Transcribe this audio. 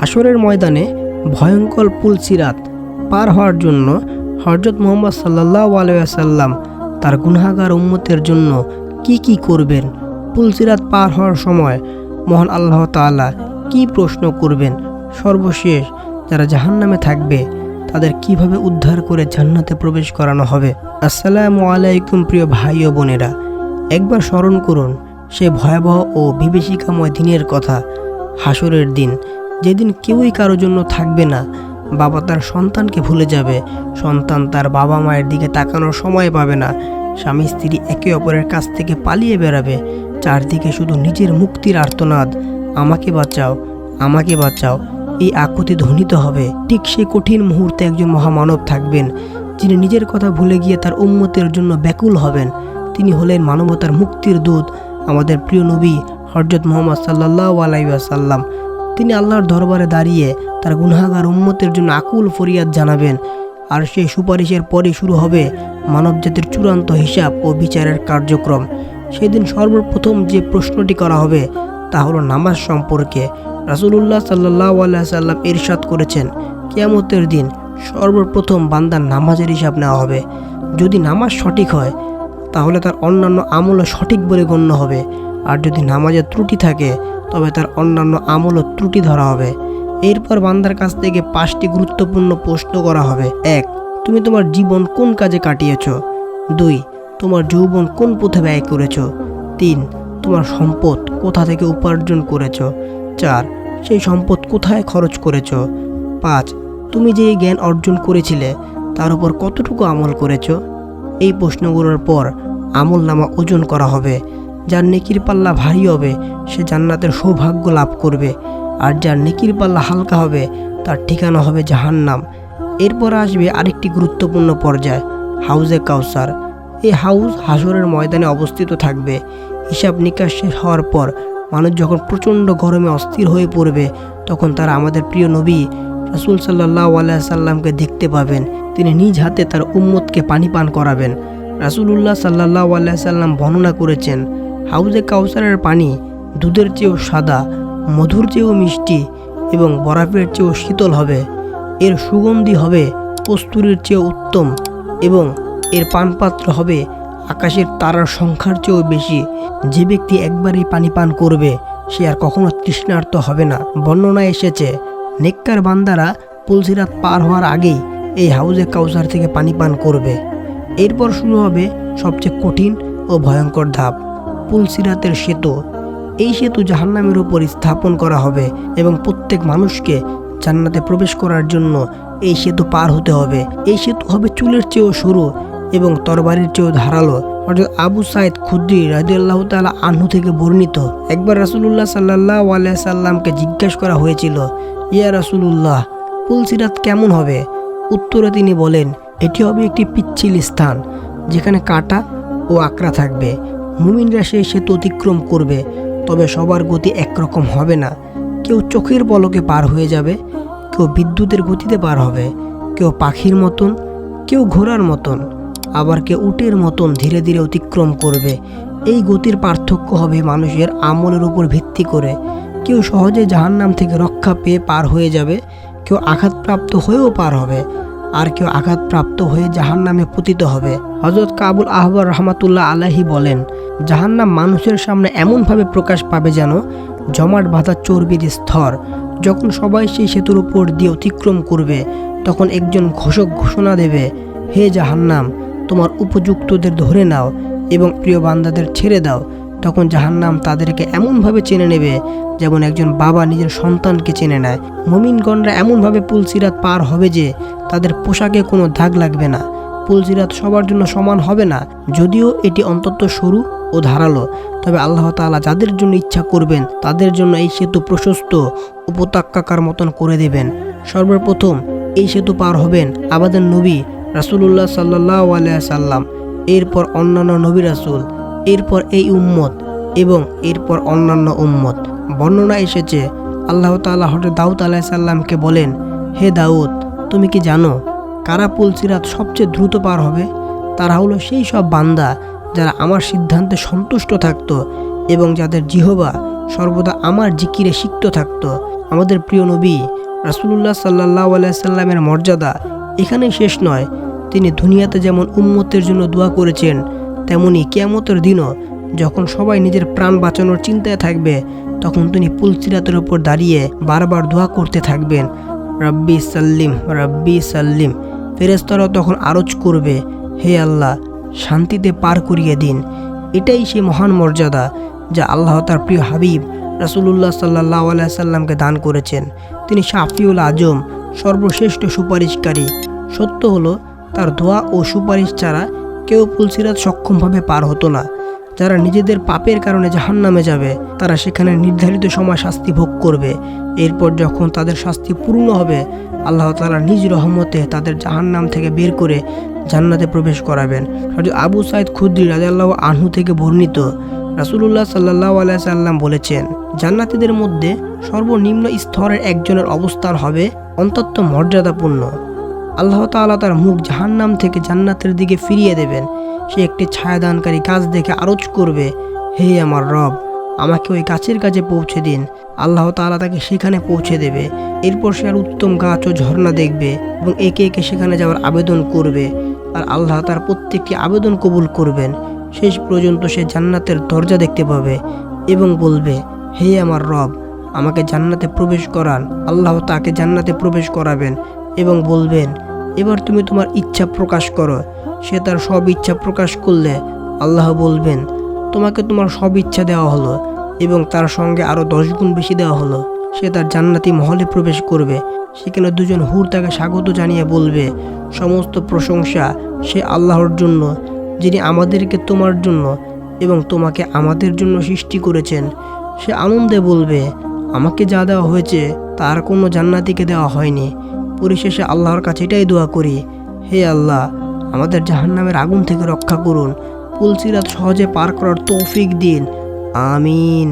হাসরের ময়দানে ভয়ঙ্কর পুলসিরাত পার হওয়ার জন্য হজরত মোহাম্মদ সাল্লাহ আলাইসাল্লাম তার গুনাগার উম্মতের জন্য কি কি করবেন? পুলসিরাত পার হওয়ার সময় মহান আল্লাহ তাআলা কি প্রশ্ন করবেন? সর্বশেষ যারা জাহান্নামে থাকবে, তাদের কীভাবে উদ্ধার করে জান্নাতে প্রবেশ করানো হবে? আসসালামু আলাইকুম প্রিয় ভাই ও বোনেরা। একবার স্মরণ করুন, সে ভয়াবহ ও বিভীষিকাময় দিনের কথা হাসরের দিন। যেদিন কেউই কারোর জন্য থাকবে না, বাবা তার সন্তানকে ভুলে যাবে। সন্তান তার বাবা মায়ের দিকে তাকানোর সময় পাবে না। স্বামী স্ত্রী একে অপরের কাছ থেকে পালিয়ে বেড়াবে। চারদিকে শুধু নিজের মুক্তির আর্তনাদ। আমাকে বাঁচাও আমাকে বাঁচাও। এই আকুতি ধ্বনিত হবে। ঠিক সেই কঠিন মুহূর্তে একজন মহামানব থাকবেন, যিনি নিজের কথা ভুলে গিয়ে তার উন্মতের জন্য ব্যাকুল হবেন। তিনি হলেন মানবতার মুক্তির দূত, আমাদের প্রিয় নবী হরজত মোহাম্মদ সাল্লাহ আলাইসাল্লাম তিনি আল্লাহর দরবারে দাঁড়িয়ে তার গুনাগার উম্মতের জন্য আকুল ফরিয়াদ জানাবেন। আর সেই সুপারিশের পরে শুরু হবে মানবজাতির চূড়ান্ত হিসাব ও বিচারের কার্যক্রম। সেদিন সর্বপ্রথম যে প্রশ্নটি করা হবে, তা হলো নামাজ সম্পর্কে। রাসুলুল্লাহ সাল্লাহ সাল্লাম ইরশাদ করেছেন, কিয়ামতের দিন সর্বপ্রথম বান্দার নামাজের হিসাব নেওয়া হবে। যদি নামাজ সঠিক হয়, তাহলে তার অন্যান্য আমলও সঠিক বলে গণ্য হবে। আর যদি নামাজের ত্রুটি থাকে, তবে তার অন্যান্য আমলও ত্রুটি ধরা হবে। এরপর বান্দার কাছ থেকে পাঁচটি গুরুত্বপূর্ণ প্রশ্ন করা হবে। এক, তুমি তোমার জীবন কোন কাজে কাটিয়েছ? দুই, তোমার যৌবন কোন পথে ব্যয় করেছ? তিন, তোমার সম্পদ কোথা থেকে উপার্জন করেছ? চার, সেই সম্পদ কোথায় খরচ করেছ? পাঁচ, তুমি যে জ্ঞান অর্জন করেছিলে, তার উপর কতটুকু আমল করেছ? এই প্রশ্নগুলোর পর আমল নামা ওজন করা হবে। যার নেকির পাল্লা ভারী হবে, সে জান্নাতের সৌভাগ্য লাভ করবে। আর যার নেকির পাল্লা হালকা হবে, তার ঠিকানা হবে জাহান্নাম। এরপর আসবে আরেকটি গুরুত্বপূর্ণ পর্যায়, হাউজে কাউসার। এই হাউস হাসরের ময়দানে অবস্থিত থাকবে। হিসাব নিকাশ শেষ হওয়ার পর মানুষ যখন প্রচণ্ড গরমে অস্থির হয়ে পড়বে, তখন তারা আমাদের প্রিয় নবী রাসুল সাল্লাহ আলাইসাল্লামকে দেখতে পাবেন। তিনি নিজ হাতে তার উম্মতকে পানি পান করাবেন। রাসুলুল্লাহ সাল্লাহ আলাইসাল্লাম বর্ণনা করেছেন হাউজে কাউসারের পানি দুধের চেয়েও সাদা, মধুর চেয়েও মিষ্টি এবং বরফের চেয়েও শীতল হবে। এর সুগন্ধি হবে কস্তুরীর চেয়েও উত্তম এবং এর পানপাত্র হবে আকাশের তারার সংখ্যার চেয়েও বেশি। যে ব্যক্তি একবারই পানি পান করবে, সে আর কখনো তৃষ্ণার্ত হবে না। বর্ণনা এসেছে, নেককার বান্দারা পুলসিরাত পার হওয়ার আগেই এই হাউজে কাউসার থেকে পানি পান করবে। এরপর শুরু হবে সবচেয়ে কঠিন ও ভয়ঙ্কর ধাপ। পুলসিরাতের সেতু। এই সেতু জাহান্নামের উপর স্থাপন করা হবে এবং প্রত্যেক মানুষকে জান্নাতে প্রবেশ করার জন্য এই সেতু পার হতে হবে। এই সেতু হবে চুলের চেয়েও সরু এবং তরবারির চেয়েও ধারালো। অর্থাৎ আবু সাইদ খুদ্রি রাজিউল্লাহ তালা আহ্ন থেকে বর্ণিত। একবার রাসুলুল্লাহ সাল্লাহ সাল্লামকে জিজ্ঞেস করা হয়েছিল, ইয়া রাসুলুল্লাহ পুলসিরাত কেমন হবে? উত্তরে তিনি বলেন, এটি হবে একটি পিচ্ছিল স্থান, যেখানে কাটা ও আকরা থাকবে। মুমিনরা সেই সেতু অতিক্রম করবে, তবে সবার গতি একরকম হবে না। কেউ চোখের পলকে পার হয়ে যাবে, কেউ বিদ্যুতের গতিতে পার হবে, কেউ পাখির মতন, কেউ ঘোড়ার মতন, আবার কেউ উটের মতন ধীরে ধীরে অতিক্রম করবে। এই গতির পার্থক্য হবে মানুষের আমলের উপর ভিত্তি করে। কেউ সহজে জাহান্নাম থেকে রক্ষা পেয়ে পার হয়ে যাবে, কেউ আঘাতপ্রাপ্ত হয়েও পার হবে, আর কেউ আঘাতপ্রাপ্ত হয়ে জাহান্নামে পতিত হবে। হজরত কাবুল আহবর রহমাতুল্লাহ আলাহি বলেন জাহান্নাম মানুষের সামনে এমনভাবে প্রকাশ পাবে যেন জমাট বাঁধা চর্বির স্তর। যখন সবাই সেই সেতুর উপর দিয়ে অতিক্রম করবে, তখন একজন ঘোষক ঘোষণা দেবে, হে জাহান্নাম, তোমার উপযুক্তদের ধরে নাও এবং প্রিয় বান্দাদের ছেড়ে দাও। তখন জাহান্নাম তাদেরকে এমনভাবে চেনে নেবে যেমন একজন বাবা নিজের সন্তানকে চেনে নেয়। মমিনগণরা এমনভাবে পুলসিরাত পার হবে যে তাদের পোশাকে কোনো দাগ লাগবে না। পুলসিরাত সবার জন্য সমান হবে না, যদিও এটি অন্তত সরু ও ধারালো। তবে আল্লাহ তাআলা যাদের জন্য ইচ্ছা করবেন, তাদের জন্য এই সেতু প্রশস্ত উপত্যকাকার মতন করে দেবেন। সর্বপ্রথম এই সেতু পার হবেন আবাদের নবী রাসুলুল্লাহ সাল্লাহ সাল্লাম এরপর অন্যান্য নবী রাসুল, এরপর এই উম্মত এবং এরপর অন্যান্য উম্মত। বর্ণনা এসেছে, আল্লাহ তাআলা হঠাৎ দাউদ আলাহ সাল্লামকে বলেন, হে দাউদ, তুমি কি জানো কারা পুলসিরাত সবচেয়ে দ্রুত পার হবে? তারা হলো সেই সব বান্দা যারা আমার সিদ্ধান্তে সন্তুষ্ট থাকতো এবং যাদের জিহবা সর্বদা আমার জিকিরে সিক্ত থাকতো, আমাদের প্রিয় নবী রাসুলুল্লাহ সাল্লাহ আলাইসাল্লামের মর্যাদা এখানেই শেষ নয়। তিনি দুনিয়াতে যেমন উম্মতের জন্য দোয়া করেছেন, তেমনি কেয়ামতের দিনও যখন সবাই নিজের প্রাণ বাঁচানোর চিন্তায় থাকবে, তখন তিনি পুলসিরাতের ওপর দাঁড়িয়ে বারবার দোয়া করতে থাকবেন। রাব্বি সাল্লিম রাব্বি সাল্লিম। ফেরেস্তরাও তখন আরজ করবে, হে আল্লাহ শান্তিতে পার করিয়ে দিন। এটাই সেই মহান মর্যাদা যা আল্লাহ তার প্রিয় হাবিব রাসুলুল্লাহ সাল্লাহ আলাইসাল্লামকে দান করেছেন। তিনি শাফিউল আজম, সর্বশ্রেষ্ঠ সুপারিশকারী। সত্য হলো, তার দোয়া ও সুপারিশ ছাড়া কেউ পুলসিরাত সক্ষমভাবে পার হতো না। যারা নিজেদের পাপের কারণে জাহান্নামে যাবে, তারা সেখানে নির্ধারিত সময় শাস্তি ভোগ করবে। এরপর যখন তাদের শাস্তি পূর্ণ হবে আল্লাহ তালা নিজ রহমতে তাদের জাহান্নাম থেকে বের করে জান্নাতে প্রবেশ করাবেন। আবু সাইদ খুদ্রি রাজাল্লাহ আনহু থেকে বর্ণিত রাসুলুল্লাহ সাল্লাহ আলাইসাল্লাম বলেছেন, জান্নাতীদের মধ্যে সর্বনিম্ন স্তরের একজনের অবস্থান হবে অন্তত মর্যাদাপূর্ণ। আল্লাহ তাআলা তার মুখ জাহান্নাম থেকে জান্নাতের দিকে ফিরিয়ে দেবেন। সে একটি ছায়াদানকারী গাছ দেখে আরজ করবে, হে আমার রব আমাকে ওই গাছের কাছে পৌঁছে দিন। আল্লাহ তাআলা তাকে সেখানে পৌঁছে দেবে। এরপর সে আর উত্তম গাছ ও ঝর্ণা দেখবে এবং একে একে সেখানে যাওয়ার আবেদন করবে। আর আল্লাহ তার প্রত্যেকটি আবেদন কবুল করবেন। শেষ পর্যন্ত সে জান্নাতের দরজা দেখতে পাবে এবং বলবে, হে আমার রব, আমাকে জান্নাতে প্রবেশ করান। আল্লাহ তাকে জান্নাতে প্রবেশ করাবেন এবং বলবেন, এবার তুমি তোমার ইচ্ছা প্রকাশ করো। সে তার সব ইচ্ছা প্রকাশ করলে আল্লাহ বলবেন, তোমাকে তোমার সব ইচ্ছা দেওয়া হলো। এবং তার সঙ্গে আরও গুণ বেশি দেওয়া হলো। সে তার জান্নাতি মহলে প্রবেশ করবে। সেখানে দুজন হুর তাকে স্বাগত জানিয়ে বলবে, সমস্ত প্রশংসা সে আল্লাহর জন্য, যিনি আমাদেরকে তোমার জন্য এবং তোমাকে আমাদের জন্য সৃষ্টি করেছেন। সে আনন্দে বলবে, আমাকে যা দেওয়া হয়েছে, তার কোনো জান্নাতিকে দেওয়া হয়নি। পরিশেষে আল্লাহর কাছে এটাই দোয়া করি, হে আল্লাহ, আমাদের জাহান্নামের আগুন থেকে রক্ষা করুন। পুলসিরাত সহজে পার করার তৌফিক দিন। আমিন